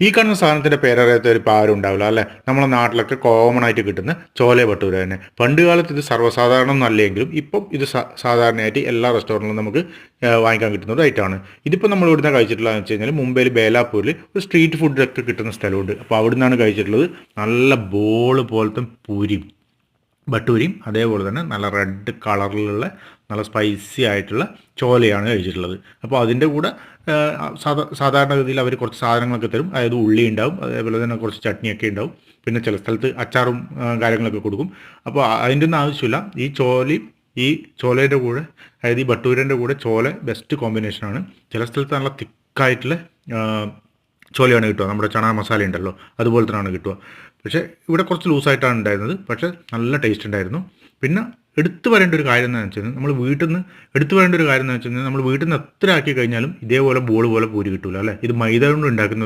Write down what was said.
ഈ കാണുന്ന സാധനത്തിന്റെ പേരറിയാത്തവർ ഇപ്പോൾ ആരും ഉണ്ടാവില്ല അല്ലേ? നമ്മളെ നാട്ടിലൊക്കെ കോമൺ ആയിട്ട് കിട്ടുന്ന ചോല ഭട്ടൂര തന്നെ. പണ്ട് കാലത്ത് ഇത് സർവസാധാരണം എന്നല്ലെങ്കിലും ഇപ്പം ഇത് സാധാരണയായിട്ട് എല്ലാ റെസ്റ്റോറന്റിലും നമുക്ക് വാങ്ങിക്കാൻ കിട്ടുന്ന ഒരു ഐറ്റമാണ് ഇതിപ്പോൾ നമ്മൾ ഇവിടുന്ന് കഴിച്ചിട്ടുള്ളതെന്ന് വെച്ച് കഴിഞ്ഞാൽ മുംബൈയിൽ ബേലാപൂരിൽ ഒരു സ്ട്രീറ്റ് ഫുഡൊക്കെ കിട്ടുന്ന സ്ഥലമുണ്ട്. അപ്പോൾ അവിടുന്നാണ് കഴിച്ചിട്ടുള്ളത്. നല്ല ബോൾ പോലത്തെ പൂരിയും ബട്ടൂരിയും അതേപോലെ തന്നെ നല്ല റെഡ് കളറിലുള്ള നല്ല സ്പൈസി ആയിട്ടുള്ള ചോലയാണ് കഴിച്ചിട്ടുള്ളത്. അപ്പോൾ അതിന്റെ കൂടെ സാധാരണഗതിയിൽ അവർ കുറച്ച് സാധനങ്ങളൊക്കെ തരും. അതായത് ഉള്ളി ഉണ്ടാവും അതേപോലെ തന്നെ കുറച്ച് ചട്നിയൊക്കെ ഉണ്ടാവും. പിന്നെ ചില സ്ഥലത്ത് അച്ചാറും കാര്യങ്ങളൊക്കെ കൊടുക്കും. അപ്പോൾ അതിന്റെ ഒന്നും ആവശ്യമില്ല. ഈ ചോലയും ഈ ചോലേന്റെ കൂടെ അതായത് ഈ ബട്ടൂരന്റെ കൂടെ ചോല ബെസ്റ്റ് കോമ്പിനേഷനാണ് ചില സ്ഥലത്ത് നല്ല തിക്കായിട്ടുള്ള ചോലയാണ് കിട്ടുക. നമ്മുടെ ചണ മസാല ഉണ്ടല്ലോ അതുപോലെ തന്നെയാണ് കിട്ടുക. പക്ഷേ ഇവിടെ കുറച്ച് ലൂസായിട്ടാണ് ഉണ്ടായിരുന്നത്. പക്ഷേ നല്ല ടേസ്റ്റ് ഉണ്ടായിരുന്നു. പിന്നെ എടുത്തു പറയേണ്ട ഒരു കാര്യം എന്താണെന്ന് വെച്ചാൽ നമ്മൾ വീട്ടിൽ നിന്ന് എടുത്തു പറയേണ്ട ഒരു കാര്യം എന്ന് വെച്ചാൽ നമ്മൾ വീട്ടിൽ നിന്ന് എത്ര ആക്കി കഴിഞ്ഞാലും ഇതേപോലെ ബോൾ പോലെ പൂരി കിട്ടില്ല അല്ലേ? ഇത് മൈദ കൊണ്ട് ഉണ്ടാക്കുന്നത്